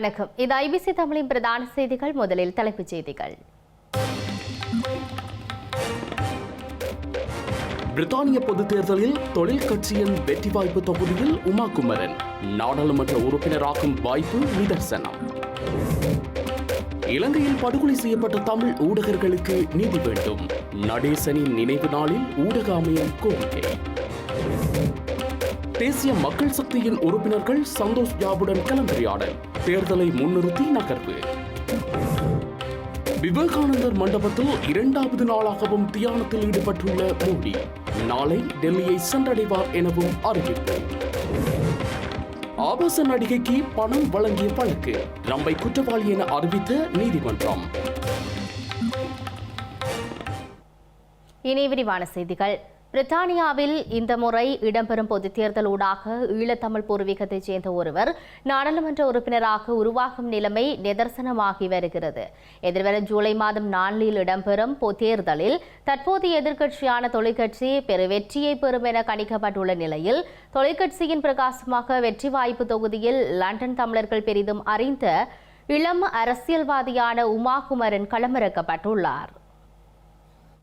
வணக்கம். இது ஐபிசி தமிழின் பிரதான செய்திகள். முதலில் தலைப்புச் செய்திகள். பிரித்தானிய பொதுத் தேர்தலில் தொழில் கட்சியின் வெற்றி வாய்ப்பு தொகுதியில் உமா குமரன் நாடாளுமன்ற உறுப்பினராகும் வாய்ப்பு நிதர்சனம். இலங்கையில் படுகொலை செய்யப்பட்ட தமிழ் ஊடகர்களுக்கு நீதி வேண்டும். நடேசனின் நினைவு நாளில் ஊடக அமையம் கோரிக்கை. தேசிய மக்கள் சக்தியின் உறுப்பினர்கள் சந்தோஷ் ஜாபுடன் கலந்துரையாடல் தேர்தலை முன்னிறுத்தி நகர்வு. விவேகானந்தர் மண்டபத்தில் இரண்டாவது நாளாகவும் தியானத்தில் ஈடுபட்டுள்ள மோடி நாளை டெல்லியை சென்றடைவார் எனவும் அறிவிப்பு. ஆபாச நடிகைக்கு பணம் வழங்கிய வழக்கு ரம்பை குற்றவாளி என அறிவித்த நீதிமன்றம். இனி விரிவான செய்திகள். பிரித்தானியாவில் இந்த முறை இடம்பெறும் பொது தேர்தல் ஊடாக ஈழத்தமிழ் பூர்வீகத்தைச் சேர்ந்த ஒருவர் நாடாளுமன்ற உறுப்பினராக உருவாகும் நிலைமை நிதர்சனமாகி வருகிறது. எதிர்வரும் ஜூலை மாதம் நான்கில் இடம்பெறும் பொ- தேர்தலில் தற்போதைய எதிர்க்கட்சியான தொழிற்கட்சி பெரு வெற்றியை பெறும் என கணிக்கப்பட்டுள்ள நிலையில் தொழிற்கட்சியின் பிரகாசமாக வெற்றி வாய்ப்பு தொகுதியில் லண்டன் தமிழர்கள் பெரிதும் அறிந்த இளம் அரசியல்வாதியான உமா குமரன் களமிறக்கப்பட்டுள்ளார்.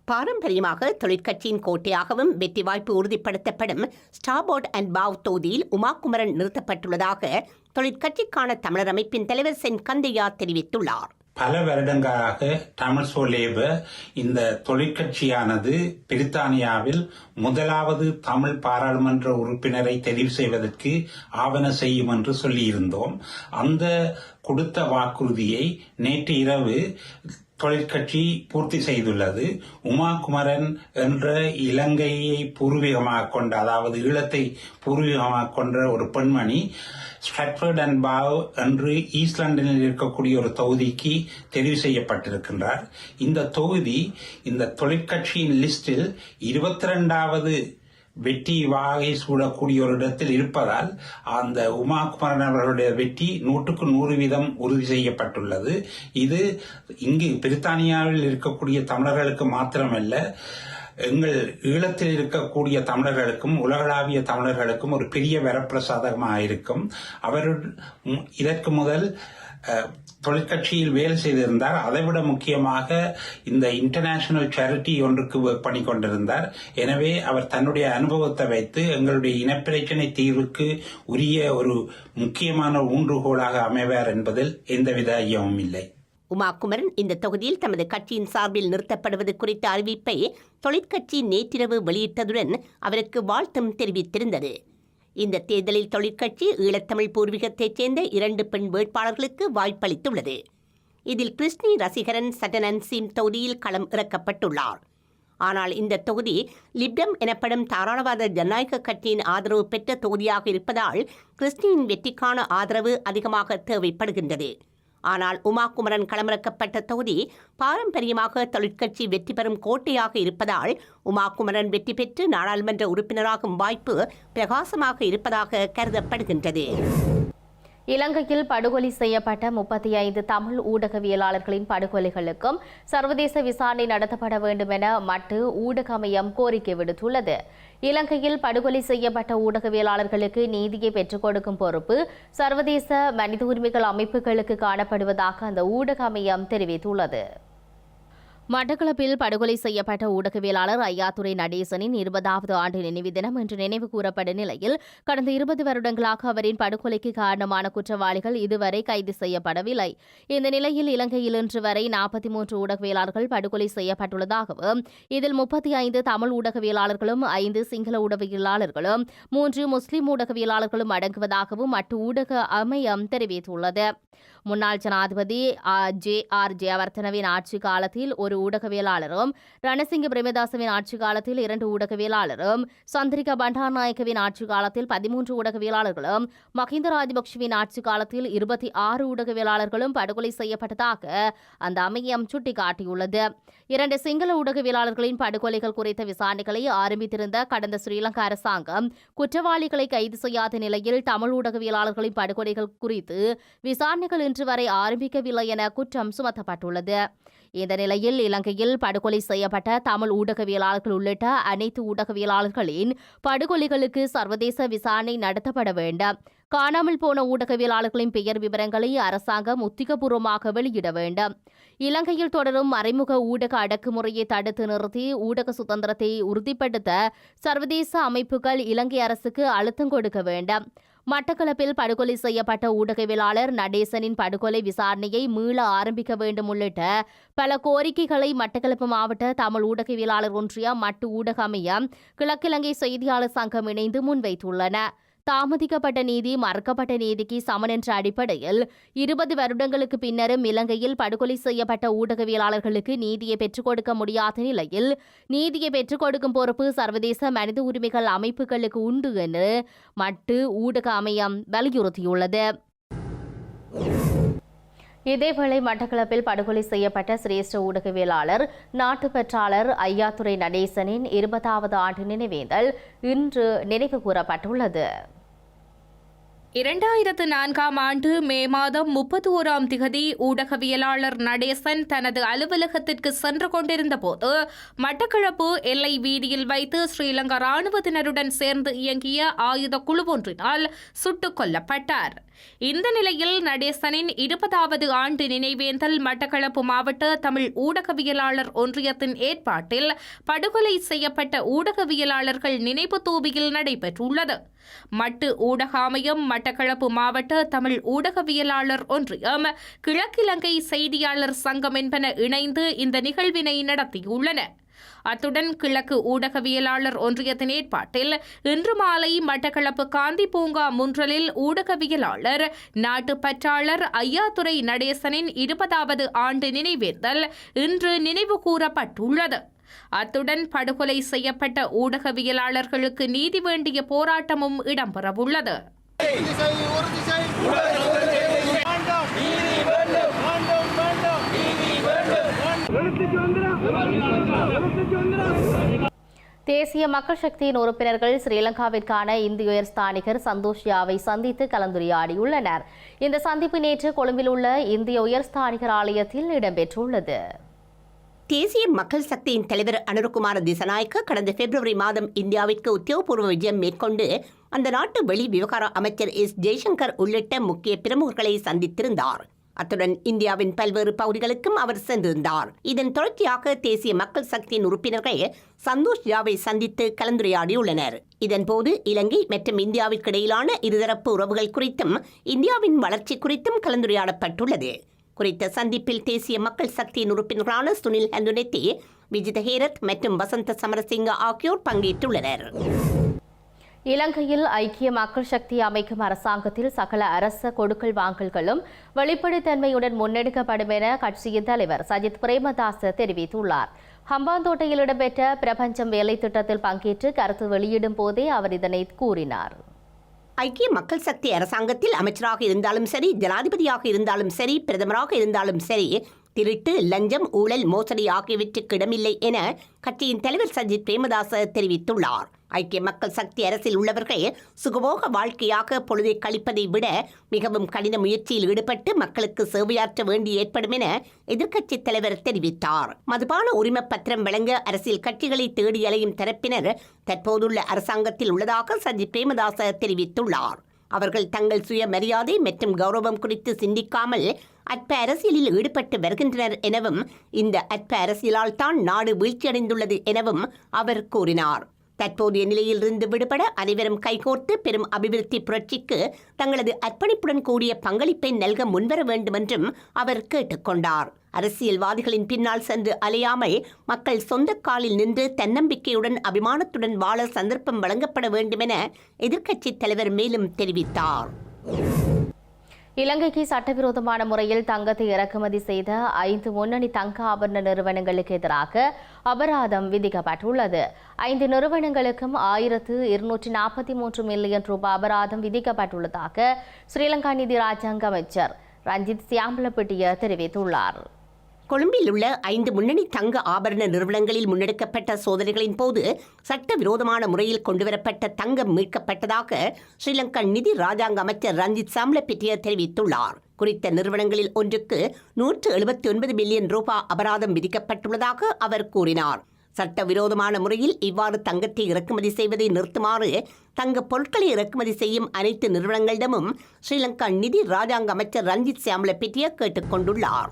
பாரம்பரியமாக தொழிற்கட்சியின் கோட்டையாகவும் வெற்றி வாய்ப்பு உறுதிப்படுத்தப்படும் ஸ்டாபோர்ட் அண்ட் பாவ் தொகுதியில் உமாகுமரன் நிறுத்தப்பட்டுள்ளதாக தொழிற்கட்சிக்கான தமிழர் அமைப்பின் தலைவர் சென் கந்தையா தெரிவித்துள்ளார். பல வருடங்களாக தமிழ் சோலேப இந்த தொழிற்கட்சியானது பிரித்தானியாவில் முதலாவது தமிழ் பாராளுமன்ற உறுப்பினரை தெரிவு செய்வதற்கு ஆவண செய்யும் என்று சொல்லியிருந்தோம். அந்த கொடுத்த வாக்குறுதியை நேற்று இரவு தொழிற்கட்சி பூர்த்தி செய்துள்ளது. உமா குமரன் என்ற இலங்கையை பூர்வீகமாக கொண்ட அதாவது ஈழத்தை பூர்வீகமாக கொண்ட ஒரு பெண்மணி ஸ்ட்ரட்ஃபர்ட் அண்ட் பாவ் என்று ஈஸ்ட் இருக்கக்கூடிய ஒரு தொகுதிக்கு தெரிவு செய்யப்பட்டிருக்கின்றார். இந்த தொகுதி இந்த தொழிற்கட்சியின் லிஸ்டில் இருபத்தி ரெண்டாவது வெற்றி வாகை சூடக்கூடிய ஒரு இடத்தில் இருப்பதால் அந்த உமா குமரன் அவர்களுடைய வெற்றி நூற்றுக்கு நூறு வீதம் உறுதி செய்யப்பட்டுள்ளது. இது இங்கு பிரித்தானியாவில் இருக்கக்கூடிய தமிழர்களுக்கு மாத்திரமல்ல எங்கள் ஈழத்தில் இருக்கக்கூடிய தமிழர்களுக்கும் உலகளாவிய தமிழர்களுக்கும் ஒரு பெரிய வரப்பிரசாதமாக இருக்கும் அவர் இதற்கு முதல் தொழிற்கட்சியில் வேலை செய்திருந்தார். அதைவிட முக்கியமாக இந்த இன்டர்நேஷனல் சேரிட்டி ஒன்றுக்கு பணி கொண்டிருந்தார் எனவே அவர் தன்னுடைய அனுபவத்தை வைத்து எங்களுடைய இனப்பிரச்சனை தீர்வுக்கு உரிய ஒரு முக்கியமான ஊன்றுகோலாக அமைவார் என்பதில் எந்தவித ஐயமும் இல்லை. உமாகுமரன் இந்த தொகுதியில் தமது கட்சியின் சார்பில் நிறுத்தப்படுவது குறித்த அறிவிப்பை தொழிற்கட்சி நேற்றிரவு வெளியிட்டதுடன் அவருக்கு வாழ்த்தும் தெரிவித்திருந்தது. இந்த தேர்தலில் தொழிற்கட்சி ஈழத்தமிழ் பூர்வீகத்தைச் சேர்ந்த இரண்டு பெண் வேட்பாளர்களுக்கு வாய்ப்பளித்துள்ளது. இதில் கிருஷ்ணி ரசிகரன் சட்டனன் சிம் தொகுதியில் களம் இறக்கப்பட்டுள்ளார். ஆனால் இந்த தொகுதி லிப்டம் எனப்படும் தாராளவாத ஜனநாயக கட்சியின் ஆதரவு பெற்ற தொகுதியாக இருப்பதால் கிறிஸ்டியின் வெற்றிக்கான ஆதரவு அதிகமாக தேவைப்படுகின்றது. ஆனால் உமா குமரன் களமிறக்கப்பட்ட தொகுதி பாரம்பரியமாக தொழிற்கட்சி வெற்றி பெறும் கோட்டையாக இருப்பதால் உமா குமரன் வெற்றி பெற்று நாடாளுமன்ற உறுப்பினராகும் வாய்ப்பு பிரகாசமாக இருப்பதாக கருதப்படுகின்றது. இலங்கையில் படுகொலை செய்யப்பட்ட முப்பத்தி ஐந்து தமிழ் ஊடகவியலாளர்களின் படுகொலைகளுக்கும் சர்வதேச விசாரணை நடத்தப்பட வேண்டும் என மட்டு ஊடக அமையம் கோரிக்கை விடுத்துள்ளது. இலங்கையில் படுகொலை செய்யப்பட்ட ஊடகவியலாளர்களுக்கு நீதியை பெற்றுக் கொடுக்கும் பொறுப்பு சர்வதேச மனித உரிமைகள் அமைப்புகளுக்கு காணப்படுவதாக அந்த ஊடக அமையம் தெரிவித்துள்ளது. மட்டக்களப்பில் படுகொலை செய்யப்பட்ட ஊடகவியலாளர் ஐயாத்துரை நடேசனின் இருபதாவது ஆண்டு நினைவு தினம் இன்று நினைவு கூறப்படும் நிலையில் கடந்த இருபது வருடங்களாக அவரின் படுகொலைக்கு காரணமான குற்றவாளிகள் இதுவரை கைது செய்யப்படவில்லை. இந்த நிலையில் இலங்கையில் இன்று வரை நாற்பத்தி மூன்று ஊடகவியலாளர்கள் படுகொலை செய்யப்பட்டுள்ளதாகவும் இதில் முப்பத்தி ஐந்து தமிழ் ஊடகவியலாளர்களும் ஐந்து சிங்கள ஊடகவியலாளர்களும் மூன்று முஸ்லிம் ஊடகவியலாளர்களும் அடங்குவதாகவும் மட்டு ஊடக அமையம் தெரிவித்துள்ளது. முன்னாள் ஜனாதிபதி ஜே ஆர் ஜெயவர்தனவின் ஆட்சி காலத்தில் ஒரு ஊடகவியலாளரும் ரணசிங்க பிரேமதாசவின் ஆட்சி காலத்தில் இரண்டு ஊடகவியலாளரும் சந்திரிகா பண்டாரநாயக்கவின் ஆட்சி காலத்தில் பதிமூன்று ஊடகவியலாளர்களும் மஹிந்த ராஜபக்சவின் ஆட்சி காலத்தில் இருபத்தி ஆறு ஊடகவியலாளர்களும் படுகொலை செய்யப்பட்டதாக அந்த அமையம் சுட்டிக்காட்டியுள்ளது. இரண்டு சிங்கள ஊடகவியலாளர்களின் படுகொலைகள் குறித்த விசாரணைகளை ஆரம்பித்திருந்த கடந்த ஸ்ரீலங்கா அரசாங்கம் குற்றவாளிகளை கைது செய்யாத நிலையில் தமிழ் ஊடகவியலாளர்களின் படுகொலைகள் குறித்து விசாரணைகள் இன்று வரை ஆரம்பிக்கவில்லை என குற்றம் சுமத்தப்பட்டுள்ளது. இந்த நிலையில் இலங்கையில் படுகொலை செய்யப்பட்ட தமிழ் ஊடகவியலாளர்கள் உள்ளிட்ட அனைத்து ஊடகவியலாளர்களின் படுகொலைகளுக்கு சர்வதேச விசாரணை நடத்தப்பட வேண்டும். காணாமல் போன ஊடகவியலாளர்களின் பெயர் விவரங்களை அரசாங்கம் உத்திகபூர்வமாக வெளியிட வேண்டும். இலங்கையில் தொடரும் மறைமுக ஊடக அடக்குமுறையை தடுத்து நிறுத்தி ஊடக சுதந்திரத்தை உறுதிப்படுத்த சர்வதேச அமைப்புகள் இலங்கை அரசுக்கு அழுத்தம் கொடுக்க வேண்டும். மட்டக்களப்பில் படுகொலை செய்யப்பட்ட ஊடகவியலாளர் நடேசனின் படுகொலை விசாரணையை மீள ஆரம்பிக்க வேண்டும் உள்ளிட்ட பல கோரிக்கைகளை மட்டக்களப்பு மாவட்ட தமிழ் ஊடகவியலாளர் ஒன்றியம் மட்டு ஊடக அமையம் கிழக்கிழங்கை செய்தியாளர் சங்கம் இணைந்து முன்வைத்துள்ளன. தாமதிக்கப்பட்ட நீதி மறுக்கப்பட்ட நீதிக்கு சமன் என்ற அடிப்படையில் இருபது வருடங்களுக்கு பின்னரும் இலங்கையில் படுகொலை செய்யப்பட்ட ஊடகவியலாளர்களுக்கு நீதியை பெற்றுக் கொடுக்க முடியாத நிலையில் நீதியை பெற்றுக் கொடுக்கும் பொறுப்பு சர்வதேச மனித உரிமைகள் அமைப்புகளுக்கு உண்டு என்று மட்டு ஊடக அமையம் வலியுறுத்தியுள்ளது. இதேவேளை மட்டக்களப்பில் படுகொலை செய்யப்பட்ட சிரேஷ்ட ஊடகவியலாளர் நாட்டுப்பற்றாளர் ஐயாத்துரை நடேசனின் இருபதாவது ஆண்டு நினைவேந்தல் இன்று நினைவு கூறப்பட்டுள்ளது. இரண்டாயிரத்து நான்காம் ஆண்டு மே மாதம் முப்பத்தி ஓராம் திகதி ஊடகவியலாளர் நடேசன் தனது அலுவலகத்திற்கு சென்று கொண்டிருந்த போது மட்டக்களப்பு எல்லை வீதியில் வைத்து ஸ்ரீலங்கா ராணுவத்தினருடன் சேர்ந்து இயங்கிய ஆயுத குழு ஒன்றினால் சுட்டுக் கொல்லப்பட்டார். இந்த நிலையில் நடேசனின் இருபதாவது ஆண்டு நினைவேந்தல் மட்டக்களப்பு மாவட்ட தமிழ் ஊடகவியலாளர் ஒன்றியத்தின் ஏற்பாட்டில் படுகொலை செய்யப்பட்ட ஊடகவியலாளர்கள் நினைவு தூபியில் நடைபெற்றுள்ளது. மட்டு ஊடக மட்டக்களப்பு மாவட்ட தமிழ் ஊடகவியலாளர் ஒன்றியம் கிழக்கிலங்கை செய்தியாளர் சங்கம் என்பன இணைந்து இந்த நிகழ்வினை நடத்தியுள்ளன. அத்துடன் கிழக்கு ஊடகவியலாளர் ஒன்றியத்தின் ஏற்பாட்டில் இன்று மாலை மட்டக்களப்பு காந்தி பூங்கா முன்றலில் ஊடகவியலாளர் நாட்டுப்பற்றாளர் ஐயாத்துரை நடேசனின் இருபதாவது ஆண்டு நினைவேந்தல் இன்று நினைவு கூறப்பட்டுள்ளது. அத்துடன் படுகொலை செய்யப்பட்ட ஊடகவியலாளர்களுக்கு நீதி வேண்டிய போராட்டமும் இடம்பெறவுள்ளது. தேசிய மக்கள் சக்தியின் உறுப்பினர்கள் ஸ்ரீலங்காவிற்கான இந்திய உயர்ஸ்தானிகர் சந்தோஷ் யாவை சந்தித்து கலந்துரையாடியுள்ளனர். இந்த சந்திப்பு நேற்று கொழும்பில் உள்ள இந்திய உயர்ஸ்தானிகர் ஆலயத்தில் இடம்பெற்றுள்ளது. தேசிய மக்கள் சக்தியின் தலைவர் அனுரகுமார திசநாயக்க கடந்த பிப்ரவரி மாதம் இந்தியாவிற்கு உத்தியோகபூர்வ விஜயம் மேற்கொண்டு அந்த நாட்டு வெளி விவகார அமைச்சர் எஸ் ஜெய்சங்கர் உள்ளிட்ட முக்கிய பிரமுகர்களை சந்தித்திருந்தார். அத்துடன் இந்தியாவின் பல்வேறு பகுதிகளுக்கும் அவர் சென்றிருந்தார். இதன் தொடர்ச்சியாக தேசிய மக்கள் சக்தியின் உறுப்பினர்கள் சந்தோஷ் ஜாவை சந்தித்து கலந்துரையாடியுள்ளனர். இதன்போது இலங்கை மற்றும் இந்தியாவிற்கு இடையிலான இருதரப்பு உறவுகள் குறித்தும் இந்தியாவின் வளர்ச்சி குறித்தும் கலந்துரையாடப்பட்டுள்ளது. குறித்த சந்திப்பில் தேசிய மக்கள் சக்தியின் உறுப்பினர்களான சுனில் ஹந்துனெத்தி விஜித ஹேரத் மற்றும் வசந்த சமரசிங்க ஆகியோர் பங்கேற்றுள்ளனர். இலங்கையில் ஐக்கிய மக்கள் சக்தி அமைக்கும் அரசாங்கத்தில் சகல அரச கொடுக்கல் வாங்கல்களும் வெளிப்படைத்தன்மையுடன் முன்னெடுக்கப்படும் என கட்சியின் தலைவர் சஜித் பிரேமதாச தெரிவித்துள்ளார். ஹம்பாந்தோட்டையில் இடம்பெற்ற பிரபஞ்சம் வேலை திட்டத்தில் பங்கேற்று கருத்து வெளியிடும் போதே அவர் இதனை கூறினார். ஐக்கிய மக்கள் சக்தி அரசாங்கத்தில் அமைச்சராக இருந்தாலும் சரி ஜனாதிபதியாக இருந்தாலும் சரி பிரதமராக இருந்தாலும் சரி திருட்டு லஞ்சம் ஊழல் மோசடி ஆகியவற்றுக்கு இடமில்லை என கட்சியின் தலைவர் சஜித் பிரேமதாச தெரிவித்துள்ளார். ஐக்கிய மக்கள் சக்தி அரசில் உள்ளவர்கள் சுகபோக வாழ்க்கையாக பொழுதை கழிப்பதை விட மிகவும் கடின முயற்சியில் ஈடுபட்டு மக்களுக்கு சேவையாற்ற வேண்டி ஏற்படும் என எதிர்க்கட்சித் தலைவர் தெரிவித்தார். மதுபான உரிம பத்திரம் வழங்க அரசியல் கட்சிகளை தேடி அலையும் தரப்பினர் தற்போதுள்ள அரசாங்கத்தில் உள்ளதாக சஜித் பிரேமதாச தெரிவித்துள்ளார். அவர்கள் தங்கள் சுய மரியாதை மற்றும் கௌரவம் குறித்து சிந்திக்காமல் அற்ப அரசியலில் ஈடுபட்டு வருகின்றனர் எனவும் இந்த அற்ப அரசியலால் தான் நாடு வீழ்ச்சியடைந்துள்ளது எனவும் அவர் கூறினார். தற்போதைய நிலையிலிருந்து விடுபட அனைவரும் கைகோர்த்து பெரும் அபிவிருத்தி புரட்சிக்கு தங்களது அர்ப்பணிப்புடன் கூடிய பங்களிப்பை நல்க முன்வர வேண்டுமென்றும் அவர் கேட்டுக்கொண்டார். அரசியல்வாதிகளின் பின்னால் சென்று அலையாமல் மக்கள் சொந்த காலில் நின்று தன்னம்பிக்கையுடன் அபிமானத்துடன் வாழ சந்தர்ப்பம் வழங்கப்பட வேண்டுமென எதிர்க்கட்சித் தலைவர் மேலும் தெரிவித்தார். இலங்கைக்கு சட்டவிரோதமான முறையில் தங்கத்தை இறக்குமதி செய்த ஐந்து முன்னணி தங்க ஆபரண நிறுவனங்களுக்கு எதிராக அபராதம் விதிக்கப்பட்டுள்ளது. ஐந்து நிறுவனங்களுக்கும் ஆயிரத்து இருநூற்றி நாற்பத்தி மூன்று மில்லியன் ரூபாய் அபராதம் விதிக்கப்பட்டுள்ளதாக ஸ்ரீலங்கா நிதி ராஜாங்க அமைச்சர் ரஞ்சித் சியாம்பலப்பட்டிய தெரிவித்துள்ளார். கொழும்பில் உள்ள ஐந்து முன்னணி தங்க ஆபரண நிறுவனங்களில் முன்னெடுக்கப்பட்ட சோதனைகளின் போது சட்டவிரோதமான முறையில் கொண்டுவரப்பட்ட தங்கம் மீட்கப்பட்டதாக ஸ்ரீலங்கா நிதி ராஜாங்க அமைச்சர் ரஞ்சித் சாம்லபிட்டிய தெரிவித்துள்ளார். குறித்த நிறுவனங்களில் ஒன்றுக்கு நூற்று எழுபத்தி ஒன்பது மில்லியன் ரூபாய் அபராதம் விதிக்கப்பட்டுள்ளதாக அவர் கூறினார். சட்டவிரோதமான முறையில் இவ்வாறு தங்கத்தை இறக்குமதி செய்வதை நிறுத்துமாறு தங்க பொருட்களை இறக்குமதி செய்யும் அனைத்து நிறுவனங்களிடமும் ஸ்ரீலங்கா நிதி ராஜாங்க அமைச்சர் ரஞ்சித் சாம்லபிட்டிய கேட்டுக் கொண்டுள்ளார்.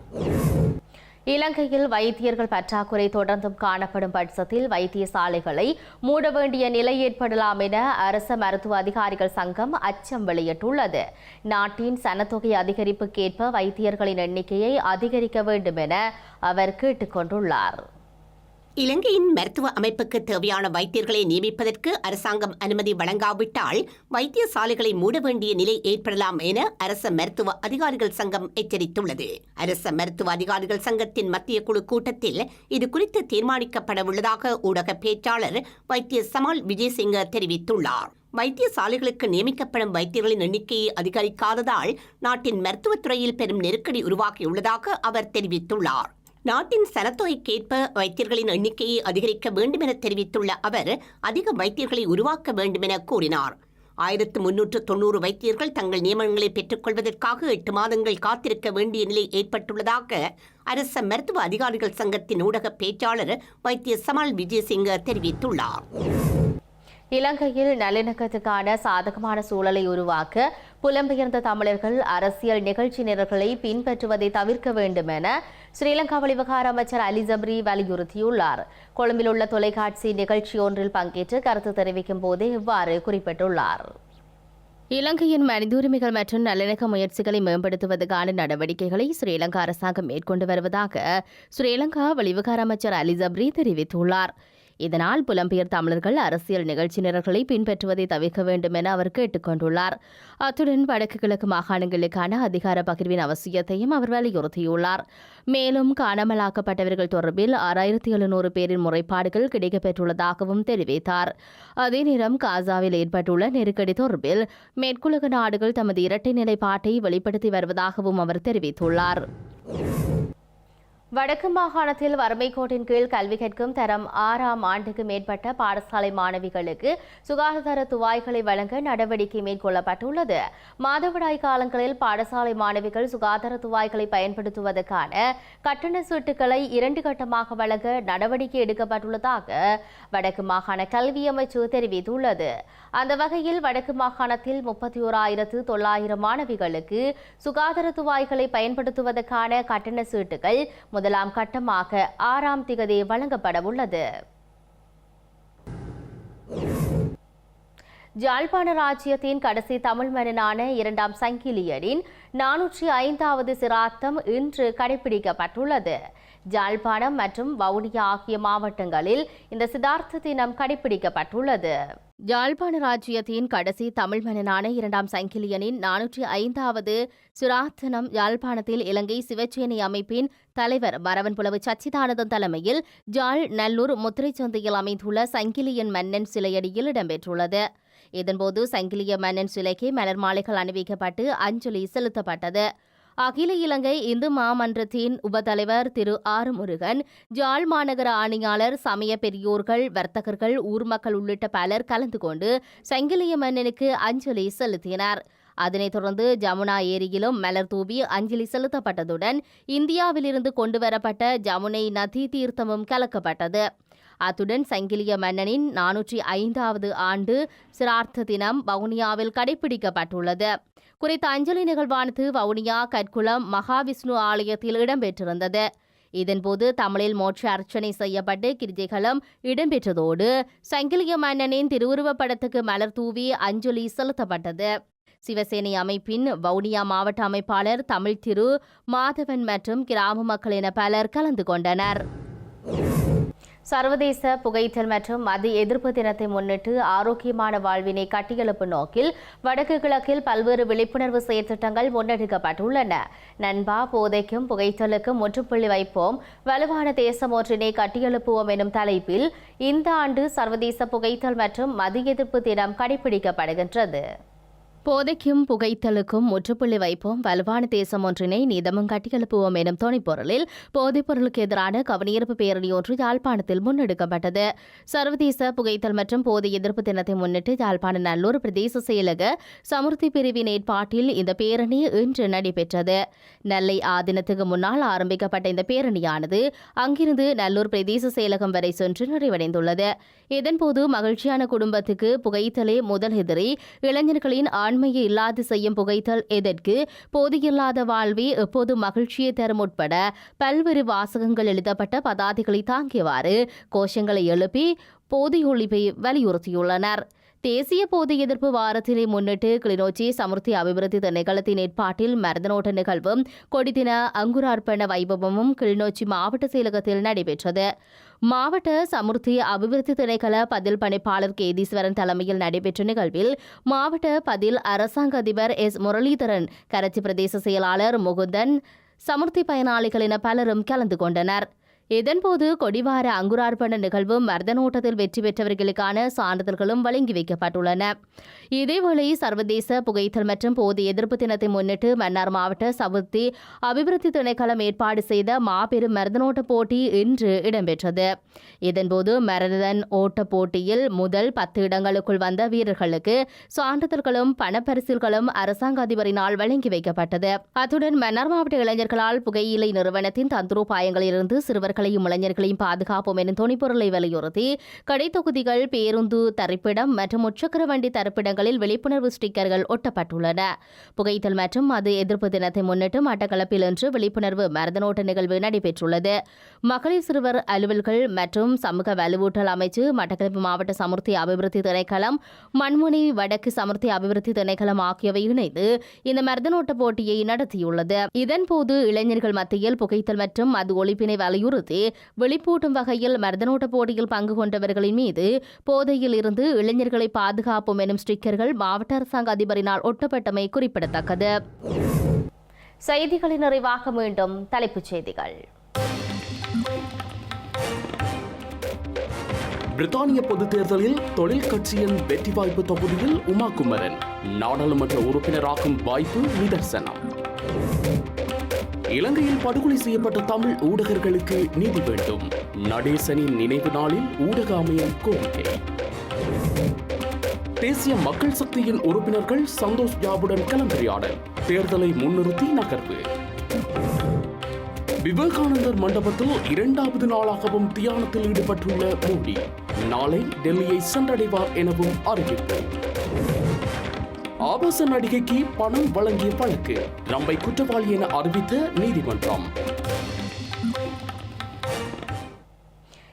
இலங்கையில் வைத்தியர்கள் பற்றாக்குறை தொடர்ந்தும் காணப்படும் பட்சத்தில் வைத்தியசாலைகளை மூட வேண்டிய நிலை ஏற்படலாம் என அரச மருத்துவ அதிகாரிகள் சங்கம் அச்சம் வெளியிட்டுள்ளது. நாட்டின் சனத்தொகை அதிகரிப்புக்கேற்ப வைத்தியர்களின் எண்ணிக்கையை அதிகரிக்க வேண்டும் என அவர் கேட்டுக்கொண்டுள்ளார். இலங்கையின் மருத்துவ அமைப்புக்கு தேவையான வைத்தியர்களை நியமிப்பதற்கு அரசாங்கம் அனுமதி வழங்காவிட்டால் வைத்தியசாலைகளை மூட வேண்டிய நிலை ஏற்படலாம் என அரச மருத்துவ அதிகாரிகள் சங்கம் எச்சரித்துள்ளது. அரச மருத்துவ அதிகாரிகள் சங்கத்தின் மத்திய குழு கூட்டத்தில் இது குறித்து தீர்மானிக்கப்பட உள்ளதாக ஊடக பேச்சாளர் வைத்திய சமால் விஜயசிங்க தெரிவித்துள்ளார். வைத்தியசாலைகளுக்கு நியமிக்கப்படும் வைத்தியர்களின் எண்ணிக்கையை அதிகரிக்காததால் நாட்டின் மருத்துவத்துறையில் பெரும் நெருக்கடி உருவாகியுள்ளதாக அவர் தெரிவித்துள்ளார். நாட்டின் சனத்தொகைக்கேற்ப வைத்தியர்களின் எண்ணிக்கையை அதிகரிக்க வேண்டும் என தெரிவித்துள்ள அவர் அதிக வைத்தியர்களை உருவாக்க வேண்டும் என கூறினார். ஆயிரத்து முன்னூற்று தொன்னூறு வைத்தியர்கள் தங்கள் நியமனங்களை பெற்றுக்கொள்வதற்காக எட்டு மாதங்கள் காத்திருக்க வேண்டிய நிலை ஏற்பட்டுள்ளதாக அரச மருத்துவ அதிகாரிகள் சங்கத்தின் ஊடக பேச்சாளர் வைத்திய சமால் விஜயசிங்க தெரிவித்துள்ளார். இலங்கையில் நல்லிணக்கத்துக்கான சாதகமான சூழலை உருவாக்க புலம்பெயர்ந்த தமிழர்கள் அரசியல் நிகழ்ச்சி நிரல்களை பின்பற்றுவதை தவிர்க்க வேண்டும் என ஸ்ரீலங்கா வெளிவகார அமைச்சர் அலி ஜப்ரி வலியுறுத்தியுள்ளார். கொழும்பில் உள்ள தொலைக்காட்சி நிகழ்ச்சி ஒன்றில் பங்கேற்று கருத்து தெரிவிக்கும் போதே இவ்வாறு குறிப்பிட்டுள்ளார். இலங்கையின் மனித உரிமைகள் மற்றும் நல்லிணக்க முயற்சிகளை மேம்படுத்துவதற்கான நடவடிக்கைகளை ஸ்ரீலங்கா அரசாங்கம் மேற்கொண்டு வருவதாக ஸ்ரீலங்கா வெளிவிவகார அமைச்சர் அலி ஜப்ரி தெரிவித்துள்ளார். இதனால் புலம்பெயர் தமிழர்கள் அரசியல் நிகழ்ச்சி நிரல்களை பின்பற்றுவதை தவிர்க்க வேண்டும் என அவர் கேட்டுக்கொண்டுள்ளார். அத்துடன் வடக்கு கிழக்கு மாகாணங்களுக்கான அதிகார பகிர்வின் அவசியத்தையும் அவர் வலியுறுத்தியுள்ளார். மேலும் காணாமலாக்கப்பட்டவர்கள் தொடர்பில் ஆறாயிரத்தி எழுநூறு பேரின் முறைப்பாடுகள் கிடைக்கப்பெற்றுள்ளதாகவும் தெரிவித்தார். அதே நேரம் காசாவில் ஏற்பட்டுள்ள நெருக்கடி தொடர்பில் மேற்குலக நாடுகள் தமது இரட்டை நிலைப்பாட்டை வெளிப்படுத்தி வருவதாகவும் அவர் தெரிவித்துள்ளார். வடக்கு மாகாணத்தில் வறுமை கோட்டின் கீழ் கல்வி கற்கும் தரம் ஆறாம் ஆண்டுக்கு மேற்பட்ட பாடசாலை மாணவிகளுக்கு சுகாதார துவாய்களை வழங்க நடவடிக்கை மேற்கொள்ளப்பட்டுள்ளது. மாதவிடாய் காலங்களில் பாடசாலை மாணவிகள் சுகாதார துவாய்களை பயன்படுத்துவதற்கான கட்டண சீட்டுகளை இரண்டு கட்டமாக வழங்க நடவடிக்கை எடுக்கப்பட்டுள்ளதாக வடக்கு மாகாண கல்வி அமைச்சு தெரிவித்துள்ளது. அந்த வகையில் வடக்கு மாகாணத்தில் முப்பத்தி ஓராயிரத்து தொள்ளாயிரம் மாணவிகளுக்கு சுகாதார துவாய்களை பயன்படுத்துவதற்கான கட்டண சீட்டுகள் முதலாம் கட்டமாக ஆறாம் திகதி வழங்கப்பட உள்ளது. ஜாழ்ப்பாண ராஜ்யத்தின் கடைசி தமிழ் மன்னனான இரண்டாம் சங்கிலியரின் நானூற்றி ஐந்தாவது சிராத்தம் இன்று கடைபிடிக்கப்பட்டுள்ளது. ஜாழ்ப்பாணம் மற்றும் வவுனியா ஆகிய மாவட்டங்களில் இந்த சிதார்த்த தினம் கடைபிடிக்கப்பட்டுள்ளது. யாழ்ப்பாண ராஜ்யத்தின் கடைசி தமிழ் மன்னனான இரண்டாம் சங்கிலியனின் நானூற்றி ஐந்தாவது சுராத்தனம் யாழ்ப்பாணத்தில் இலங்கை சிவச்சேனை அமைப்பின் தலைவர் மரவன்புலவு சச்சிதானந்தன் தலைமையில் ஜாழ் நல்லூர் முத்திரைச்சந்தையில் அமைந்துள்ள சங்கிலியன் மன்னன் சிலையடியில் இடம்பெற்றுள்ளது. இதன்போது சங்கிலிய மன்னன் சிலைக்கு மலர் மாலைகள் அணிவிக்கப்பட்டு அஞ்சலி செலுத்தப்பட்டது. அகில இலங்கை இந்து மாமன்றத்தின் உபத்தலைவர் திரு ஆர் முருகன் ஜாழ் மாநகர ஆணையாளர் சமய பெரியோர்கள் வர்த்தகர்கள் ஊர் மக்கள் உள்ளிட்ட பலர் கலந்து கொண்டு சங்கிலிய மன்னனுக்கு அஞ்சலி செலுத்தினர். அதனைத் தொடர்ந்து ஜமுனா ஏரியிலும் மலர் தூவி அஞ்சலி செலுத்தப்பட்டதுடன் இந்தியாவிலிருந்து கொண்டுவரப்பட்ட ஜமுனை நதி தீர்த்தமும் கலக்கப்பட்டது. அத்துடன் சங்கிலிய மன்னனின் நானூற்றி ஐந்தாவது ஆண்டு சிரார்த்த தினம் வவுனியாவில் கடைபிடிக்கப்பட்டுள்ளது. குறித்த அஞ்சலி நிகழ்வானது வவுனியா கற்குளம் மகாவிஷ்ணு ஆலயத்தில் இடம்பெற்றிருந்தது. இதன்போது தமிழில் மோட்ச அர்ச்சனை செய்யப்பட்டு கிருதிகளும் இடம்பெற்றதோடு சங்கிலிய மன்னனின் திருவுருவப்படத்துக்கு மலர் தூவி அஞ்சலி செலுத்தப்பட்டது. சிவசேனை அமைப்பின் வவுனியா மாவட்ட அமைப்பாளர் தமிழ் திரு. மாதவன் மற்றும் கிராம மக்கள் என பலர் கலந்து கொண்டனர். சர்வதேச புகைத்தல் மற்றும் மது எதிர்ப்பு தினத்தை முன்னிட்டு ஆரோக்கியமான வாழ்வினை கட்டியெழுப்பு நோக்கில் வடக்கு கிழக்கில் பல்வேறு விழிப்புணர்வு செயற்திட்டங்கள் முன்னெடுக்கப்பட்டுள்ளன. நண்பா போதைக்கும் புகைத்தலுக்கும் முற்றுப்புள்ளி வைப்போம். வலுவான தேசம் ஒன்றினை கட்டியெழுப்புவோம் எனும் தலைப்பில் இந்த ஆண்டு சர்வதேச புகைத்தல் மற்றும் மது எதிர்ப்பு தினம் கடைபிடிக்கப்படுகின்றது. போதைக்கும் புகைத்தலுக்கும் முற்றுப்புள்ளி வைப்போம். வலுவான தேசம் ஒன்றினை நிதமும் கட்டியெழுப்புவோம் எனும் துணைப்பொருளில் போதைப் பொருளுக்கு எதிரான கவனியீர்ப்பு பேரணி ஒன்று யாழ்ப்பாணத்தில் முன்னெடுக்கப்பட்டது. சர்வதேச புகைத்தல் மற்றும் போதை எதிர்ப்பு தினத்தை முன்னிட்டு யாழ்ப்பாண நல்லூர் பிரதேச செயலக சமுர்த்தி பிரிவின் ஏற்பாட்டில் இந்த பேரணி இன்று நடைபெற்றது. நெல்லை ஆதினத்துக்கு முன்னால் ஆரம்பிக்கப்பட்ட இந்த பேரணியானது அங்கிருந்து நல்லூர் பிரதேச செயலகம் வரை சென்று நிறைவடைந்துள்ளது. இதன்போது மகிழ்ச்சியான குடும்பத்துக்கு புகைத்தலே முதல் எதிரி இளைஞர்களின் ஆண்மையை இல்லாது செய்யும் புகைத்தல் எதற்கு போதியில்லாத வாழ்வே எப்போது மகிழ்ச்சியை தரும் உட்பட பல்வேறு வாசகங்கள் எழுதப்பட்ட பதாதைகளை தாங்கியவாறு கோஷங்களை எழுப்பி போதை ஒழிப்பை வலியுறுத்தியுள்ளனர். தேசிய போதை எதிர்ப்பு வாரத்தினை முன்னிட்டு கிளிநொச்சி சமுர்த்தி அபிவிருத்தி திணைக்களத்தின் ஏற்பாட்டில் மருந்தனோட்ட நிகழ்வும் கொடிதின அங்குரார்ப்பண வைபவமும் கிளிநொச்சி மாவட்ட செயலகத்தில் நடைபெற்றது. மாவட்ட சமுர்த்தி அபிவிருத்தி திணைக்கள பதில் பணிப்பாளர் கேதீஸ்வரன் தலைமையில் நடைபெற்ற நிகழ்வில் மாவட்ட பதில் அரசாங்க அதிபர் எஸ். முரளிதரன் கரச்சி பிரதேச செயலாளர் முகுந்தன் சமுர்த்தி பயனாளிகள் என பலரும் கலந்து கொண்டனர். இதன்போது கொடிவார அங்குரார்ப்பண நிகழ்வும் மர்தனோட்டத்தில் வெற்றி பெற்றவர்களுக்கான சான்றிதழ்களும் வழங்கி வைக்கப்பட்டுள்ளன. இதேவேளை சர்வதேச புகைத்தல் மற்றும் போது எதிர்ப்பு தினத்தை முன்னிட்டு மன்னார் மாவட்ட சவுத்தி அபிவிருத்தி திணைக்களம் ஏற்பாடு செய்த மாபெரும் மருதனோட்ட போட்டி இன்று இடம்பெற்றது. இதன்போது மரதன் ஓட்ட போட்டியில் முதல் பத்து இடங்களுக்குள் வந்த வீரர்களுக்கு சான்றிதழ்களும் பணப்பரிசில்களும் அரசாங்க அதிபரினால் வழங்கி வைக்கப்பட்டது. அத்துடன் மன்னார் மாவட்ட இளைஞர்களால் புகையிலை நிறுவனத்தின் தந்திரோபாயங்களிலிருந்து மாணவர்களையும் இளைஞர்களையும் பாதுகாப்போம் என துணிப்பொருளை வலியுறுத்தி கடைத்தொகுதிகள் பேருந்து தரிப்பிடம் மற்றும் முச்சக்கர வண்டி தரிப்பிடங்களில் விழிப்புணர்வு ஸ்டிக்கர்கள் ஒட்டப்பட்டுள்ளன. புகைத்தல் மற்றும் அது எதிர்ப்பு தினத்தை முன்னிட்டு மட்டக்களப்பில் இன்று விழிப்புணர்வு மரதனோட்ட நிகழ்வு நடைபெற்றுள்ளது. மகளிர் சிறுவர் அலுவல்கள் மற்றும் சமூக வலுவூட்டல் அமைச்சு மட்டக்களப்பு மாவட்ட சமுர்த்தி அபிவிருத்தி திணைக்களம் மண்முனை வடக்கு சமுர்த்தி அபிவிருத்தி திணைக்களம் ஆகியவை இணைந்து இந்த மருதனோட்ட போட்டியை நடத்தியுள்ளது. இதன்போது இளைஞர்கள் மத்தியில் புகைத்தல் மற்றும் அது ஒழிப்பினை வலியுறுத்தி விழிப்பூட்டும் வகையில் மருதனோட்ட போட்டியில் பங்கு கொண்டவர்களின் மீது போதையில் இருந்து இளைஞர்களை பாதுகாப்போம் எனும் ஸ்டிக்கர்கள் மாவட்ட அரசாங்க அதிபரினால் ஒட்டப்பட்டமை குறிப்பிடத்தக்கது. செய்திகளின் நிறைவாக மீண்டும் தலைப்புச் செய்திகள். பிரித்தானிய பொதுத் தேர்தலில் தொழில் கட்சியின் வெற்றி வாய்ப்பு தொகுதியில் உமா குமரன் நாடாளுமன்ற உறுப்பினராகும் வாய்ப்பு நிதர்சனம். இலங்கையில் படுகொலை செய்யப்பட்ட தமிழ் ஊடகர்களுக்கு நீதி வேண்டும். நடேசனின் நினைவு நாளில் ஊடக அமையம் கோரிக்கை. தேசிய மக்கள் சக்தியின் உறுப்பினர்கள் சந்தோஷ் ஜாபுடன் கலந்துரையாடல். தேர்தலை முன்னிறுத்தி நகர்வு. விவேகானந்தர் மண்டபத்தில் இரண்டாவது நாளாகவும் தியானத்தில் ஈடுபட்டுள்ள மோடி. நாளை டெல்லியை சென்றடைவார் எனவும் அறிவிப்பு. ஆபாச நடிகைக்கு பணம் வழங்கிய வழக்கு. ரம்பை குற்றவாளி என அறிவித்த நீதிமன்றம்.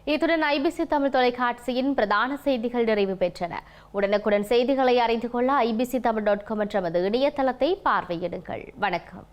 இத்துடன் ஐபிசி தமிழ் தொலைக்காட்சியின் பிரதான செய்திகள் நிறைவு பெற்றன. உடனுக்குடன் செய்திகளை அறிந்து கொள்ள ஐபிசி தமிழ் டாட் காம் என்ற நமது இணையதளத்தை பார்வையிடுங்கள். வணக்கம்.